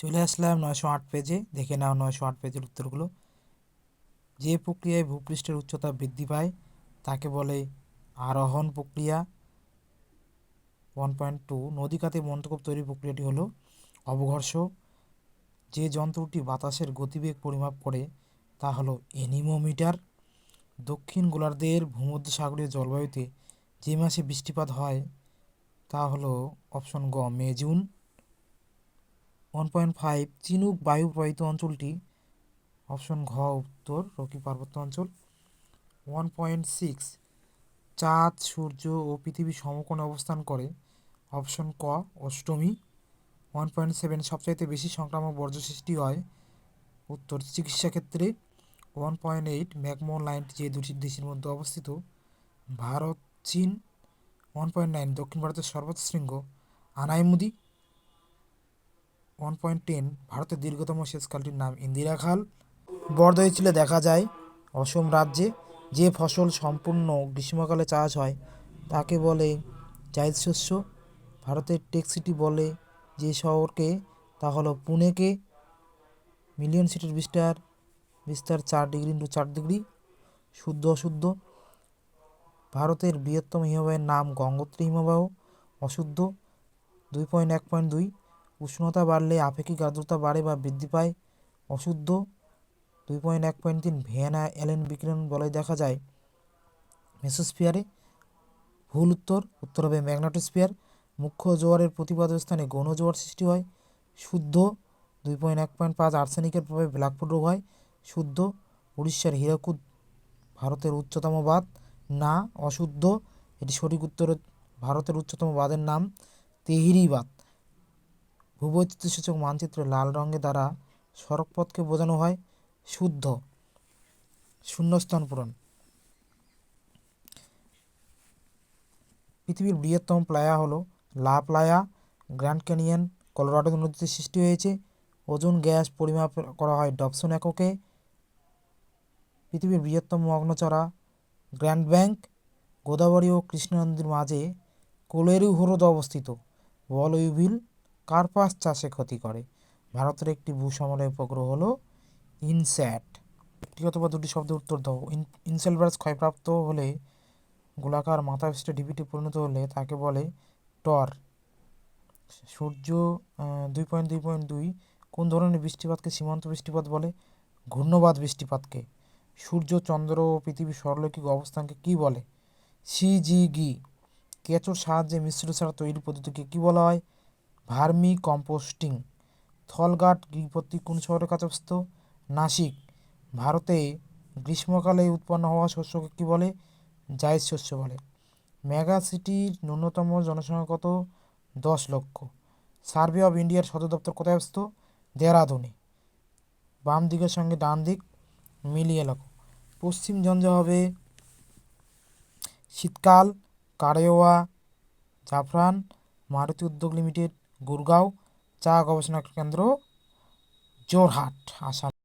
চলে আসলাম নয়শো আট পেজে। দেখে নাও নয়শো আট পেজের উত্তরগুলো। যে প্রক্রিয়ায় ভূপৃষ্ঠের উচ্চতা বৃদ্ধি পায়, তাকে বলে আরোহণ প্রক্রিয়া। ওয়ান পয়েন্ট টু নদীকাতে মন্ত্রকূপ তৈরির প্রক্রিয়াটি হলো অবঘর্ষ। যে যন্ত্রটি বাতাসের গতিবেগ পরিমাপ করে, তা হলো এনিমোমিটার। দক্ষিণ গোলার্ধের ভূমধ্যসাগরীয় জলবায়ুতে যে মাসে বৃষ্টিপাত হয়, তা হলো অপশন গ, May, June. One point five Chinook বায়ু প্রবাহিত অঞ্চলটি অপশন ঘ উত্তর, রকি পার্বত্য অঞ্চল। ওয়ান পয়েন্ট সিক্স চাঁদ, সূর্য ও পৃথিবী সমকোণে অবস্থান করে অপশন ক অষ্টমী। ওয়ান পয়েন্ট সেভেন সবচাইতে বেশি সংক্রামক বর্জ্য সৃষ্টি হয়, উত্তর চিকিৎসা ক্ষেত্রে। ওয়ান পয়েন্ট এইট ম্যাকমোহন লাইনটি যে দুটি দেশের মধ্যে অবস্থিত, ভারত, চীন। ওয়ান পয়েন্ট নাইন দক্ষিণ ভারতের সর্বোচ্চ শৃঙ্গ আনাইমুদি। ওয়ান পয়েন্ট টেন ভারতের দীর্ঘতম সেচ খালটির নাম ইন্দিরা খাল। বর্দই ছিল দেখা যায় অসম রাজ্যে যে ফসল সম্পূর্ণ গ্রীষ্মকালে চাষ হয়, তাকে বলে জায়দ শস্য। ভারতের টেক সিটি বলে যে শহরকে, তা হলো পুনেকে। মিলিয়ন সিটির বিস্তার বিস্তার চার ডিগ্রি ইন্টু চার ডিগ্রি, শুদ্ধ অশুদ্ধ। ভারতের বৃহত্তম হিমবাহের নাম গঙ্গোত্রী হিমবাহ, অশুদ্ধ। দুই পয়েন্ট এক পয়েন্ট দুই উষ্ণতা বাড়লে আপেক্ষিক আর্দ্রতা বাড়ে বা বৃদ্ধি পায়। অশুদ্ধ। দুই পয়েন্ট এক পয়েন্ট তিন ভিয়েনা অ্যালেন বিকিরণ বলয় দেখা যায়, মেসোস্ফিয়ারে। ভুল উত্তর উত্তর হবে ম্যাগনেটোস্ফিয়ার। মুখ্য জোয়ারের প্রতিপাদ স্থানে গৌণ জোয়ার সৃষ্টি হয়। শুদ্ধ। দুই পয়েন্ট এক পয়েন্ট পাঁচ আর্সেনিকের প্রভাবে ব্ল্যাকফুট রোগ হয়। শুদ্ধ। উড়িষ্যার হীরাকুদ ভারতের উচ্চতম বাঁধ। না, অশুদ্ধ। এটি সঠিক উত্তর ভারতের উচ্চতম বাঁধের নাম তেহরি বাঁধ। ভূবৈচিত্র্যসূচক মানচিত্রে লাল রঙের দ্বারা সড়কপথকে বোঝানো হয় শুদ্ধ শূন্যস্থান পূরণ। পৃথিবীর বৃহত্তম প্লায়া হলো লা প্লায়া, গ্র্যান্ড ক্যানিয়ন কলোরাডো নদীতে সৃষ্টি হয়েছে। ওজন গ্যাস পরিমাপ করা হয় ডবসন এককে। পৃথিবীর বৃহত্তম অগ্নচড়া গ্র্যান্ড ব্যাংক, গোদাবরী ও কৃষ্ণা নদীর মাঝে কোলেরু হ্রদ অবস্থিত। বল ইউভিল কার্পাস চাষে ক্ষতি করে। ভারতের একটি ভূসমলয় উপগ্রহ হলো ইনস্যাট। একটি অথবা দুটি শব্দের উত্তর দাও। ইনসেলভার্স ক্ষয়প্রাপ্ত হলে গোলাকার মাথা বিশিষ্ট ডিবিটি পরিণত হলে তাকে বলে টর। সূর্য দুই পয়েন্ট দুই পয়েন্ট দুই কোন ধরনের বৃষ্টিপাতকে সীমান্ত বৃষ্টিপাত বলে? ঘূর্ণবাদ বৃষ্টিপাতকে। সূর্য, চন্দ্র ও পৃথিবীর সরলৌকিক অবস্থানকে কী বলে? সিজিগি কেঁচোর সাহায্যে মিশ্র সার তৈরি পদ্ধতিকে কী বলা হয়? ভার্মি কম্পোস্টিং থলঘাট গিরিপত্তি কোন শহরের কাছে অবস্থিত নাসিক, ভারতে গ্রীষ্মকালে উৎপন্ন হওয়া শস্যকে কী বলে? জায়দ শস্য বলে। মেগা সিটির ন্যূনতম জনসংখ্যা কত? দশ লক্ষ। সার্ভে অব ইন্ডিয়ার সদর দপ্তর কোথায় অবস্থিত? দেহরাদুনে বাম দিকের সঙ্গে ডান দিক মিলিয়ে লেখো পশ্চিম ঝঞ্ঝা হবে শীতকাল, কারেওয়া, জাফরান, মারুতি উদ্যোগ লিমিটেড গুরগাঁও চা গবেষণা কেন্দ্র জোরহাট আসাম।